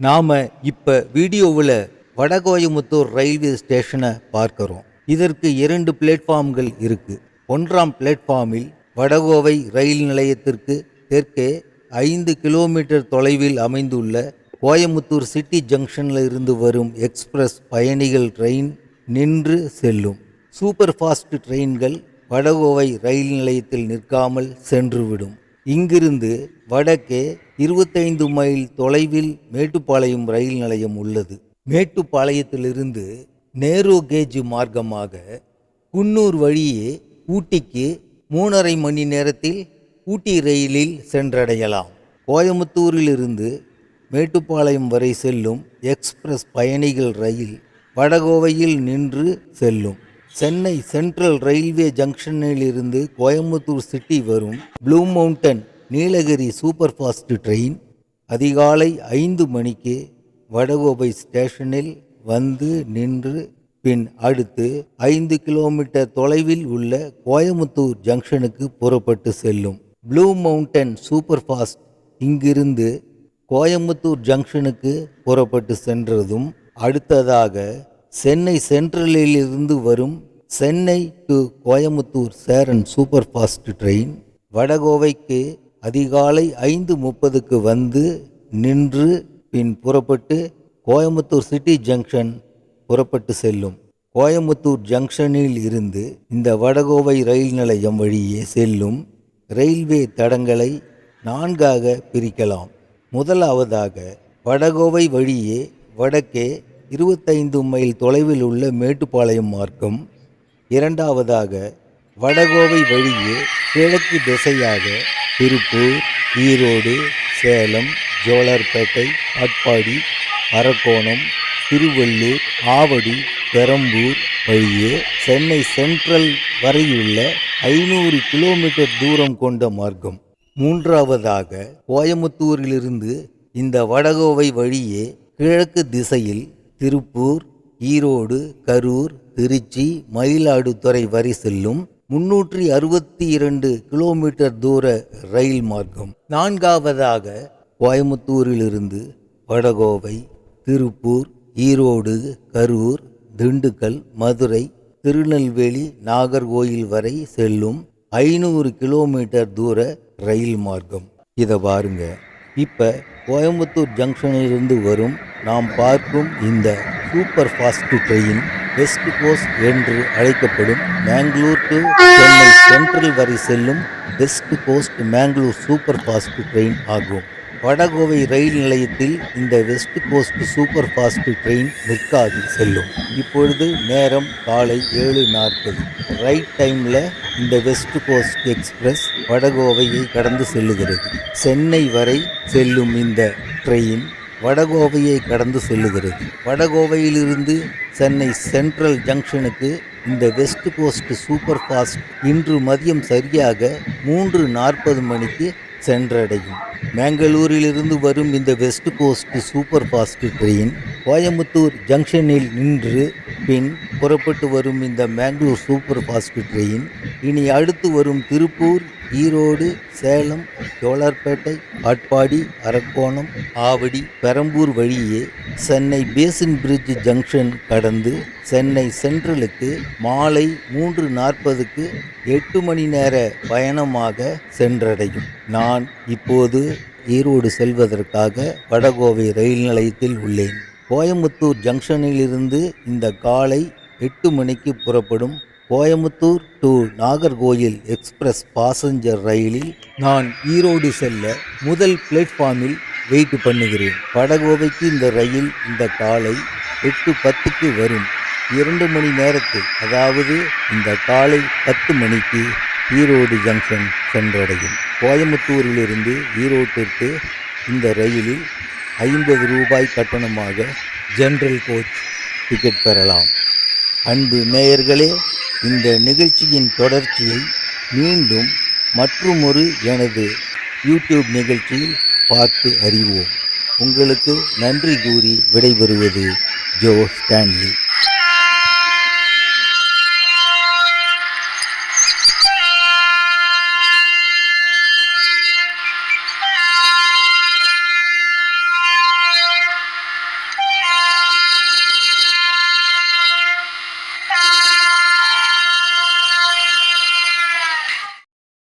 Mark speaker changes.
Speaker 1: நாம் இப்போ வீடியோவில் வடகோயமுத்தூர் ரயில்வே ஸ்டேஷனை பார்க்குறோம். இதற்கு இரண்டு பிளாட்ஃபார்ம்கள் இருக்குது ஒன்றாம் பிளாட்ஃபார்மில் வடகோவை ரயில் நிலையத்திற்கு தெற்கே ஐந்து கிலோமீட்டர் தொலைவில் அமைந்துள்ள கோயமுத்தூர் சிட்டி ஜங்ஷனில் இருந்து வரும் எக்ஸ்பிரஸ் பயணிகள் ட்ரெயின் நின்று செல்லும். சூப்பர் ஃபாஸ்ட் ட்ரெயின்கள் வடகோவை ரயில் நிலையத்தில் நிற்காமல் சென்றுவிடும் இங்கிருந்து வடக்கே இருபத்தைந்து மைல் தொலைவில் மேட்டுப்பாளையம் ரயில் நிலையம் உள்ளது. மேட்டுப்பாளையத்திலிருந்து நேரு கேஜ் மார்க்கமாக குன்னூர் வழியே ஊட்டிக்கு மூணரை மணி நேரத்தில் ஊட்டி ரயிலில் சென்றடையலாம். கோயமுத்தூரிலிருந்து மேட்டுப்பாளையம் வரை செல்லும் எக்ஸ்பிரஸ் பயணிகள் ரயில் வடகோவையில் நின்று செல்லும். சென்னை சென்ட்ரல் ரயில்வே ஜங்ஷனிலிருந்து கோயம்புத்தூர் சிட்டி வரும் blue mountain Nilgiri super fast train அதிகாலை ஐந்து மணிக்கு வடகோபை ஸ்டேஷனில் வந்து நின்று பின் அடுத்து ஐந்து கிலோமீட்டர் தொலைவில் உள்ள கோயமுத்தூர் ஜங்ஷனுக்கு புறப்பட்டு செல்லும். ப்ளூ மவுண்டன் சூப்பர் ஃபாஸ்ட் இங்கிருந்து கோயம்புத்தூர் ஜங்ஷனுக்கு புறப்பட்டு சென்றதும் அடுத்ததாக சென்னை சென்ட்ரலில் இருந்து வரும் Chennai to Coimbatore Cheran super fast train வடகோவைக்கு அதிகாலை ஐந்து முப்பதுக்கு வந்து நின்று பின் புறப்பட்டு கோயமுத்தூர் சிட்டி ஜங்ஷன் புறப்பட்டு செல்லும். கோயமுத்தூர் ஜங்ஷனில் இருந்து இந்த வடகோவை ரயில் நிலையம் வழியே செல்லும் ரயில்வே தடங்களை நான்காக பிரிக்கலாம். முதலாவதாக வடகோவை வழியே வடக்கே இருபத்தைந்து மைல் தொலைவில் உள்ள மேட்டுப்பாளையம் மார்க்கம். இரண்டாவதாக வடகோவை வழியே கிழக்கு திசையாக திருப்பூர் ஈரோடு சேலம் ஜோலார்பேட்டை காட்பாடி அரக்கோணம் திருவள்ளூர் ஆவடி பெரம்பூர் வழியே சென்னை சென்ட்ரல் வரையுள்ள ஐநூறு கிலோமீட்டர் தூரம் கொண்ட மார்க்கம். மூன்றாவதாக கோயமுத்தூரிலிருந்து இந்த வடகோவை வழியே கிழக்கு திசையில் திருப்பூர் ஈரோடு கரூர் திருச்சி மயிலாடுதுறை வரை செல்லும் முன்னூற்றி அறுபத்தி இரண்டு கிலோமீட்டர் தூர ரயில் மார்க்கம். நான்காவதாக கோயமுத்தூரிலிருந்து வடகோவை திருப்பூர் ஈரோடு கரூர் திண்டுக்கல் மதுரை திருநெல்வேலி நாகர்கோயில் வரை செல்லும் ஐநூறு கிலோமீட்டர் தூர ரயில் மார்க்கம். இதை பாருங்கள் இப்போ கோயம்புத்தூர் ஜங்ஷனிலிருந்து வரும் நாம் பார்க்கும் இந்த super fast train west coast என்று அழைக்கப்படும் மேங்களூர் டு சென்னை சென்ட்ரல் வரை செல்லும் west coast Mangalore super fast train ஆகும். வடகோவை ரயில் நிலையத்தில் இந்த west coast super fast train நிற்காது செல்லும். இப்பொழுது நேரம் காலை ஏழு நாற்பது. ரைட் டைமில் இந்த வெஸ்ட் கோஸ்ட் எக்ஸ்பிரஸ் வடகோவையை கடந்து செல்லுகிறது. சென்னை வரை செல்லும் இந்த ட்ரெயின் வடகோவையை கடந்து செல்லுகிறது. வடகோவையிலிருந்து சென்னை சென்ட்ரல் ஜங்ஷனுக்கு இந்த வெஸ்ட் கோஸ்ட் சூப்பர் ஃபாஸ்ட் இன்று மதியம் சரியாக மூன்று நாற்பது மணிக்கு சென்றடையும். மேங்களூரிலிருந்து வரும் இந்த west coast super fast train Coimbatore ஜங்ஷனில் நின்று பின் புறப்பட்டு வரும் இந்த மேங்களூர் சூப்பர் ஃபாஸ்ட் ட்ரெயின் இனி அடுத்து வரும் திருப்பூர் ஈரோடு சேலம் ஜோலார்பேட்டை ஆட்பாடி அரக்கோணம் ஆவடி பெரம்பூர் வழியே சென்னை பேசின் பிரிட்ஜ் ஜங்ஷன் கடந்து சென்னை சென்ட்ரலுக்கு மாலை மூன்று நாற்பதுக்கு எட்டு மணி நேர பயணமாக சென்றடையும். நான் இப்போது ஈரோடு செல்வதற்காக வடகோவை ரயில் நிலையத்தில் உள்ளேன். கோயம்புத்தூர் ஜங்ஷனிலிருந்து இந்த காலை எட்டு மணிக்கு புறப்படும் Coimbatore to Nagercoil express passenger ரயிலில் நான் ஈரோடு செல்ல முதல் பிளாட்ஃபார்மில் வெயிட் பண்ணுகிறேன். படகோவைக்கு இந்த ரயில் இந்த காலை எட்டு பத்துக்கு வரும். இரண்டு மணி நேரத்தில் அதாவது இந்த காலை பத்து மணிக்கு ஈரோடு ஜங்ஷன் சென்றடையும். கோயம்புத்தூரிலிருந்து ஈரோட்டிற்கு இந்த ரயிலில் ஐம்பது ரூபாய் கட்டணமாக ஜென்ரல் கோச் டிக்கெட் பெறலாம். அன்பு நேயர்களே இந்த நிகழ்ச்சியின் தொடர்ச்சியை மீண்டும் மற்றுமொரு எனது யூடியூப் நிகழ்ச்சியில் பார்த்து அறிவோம். உங்களுக்கு நன்றி கூறி விடைபெறுவது ஜோ ஸ்டான்லி.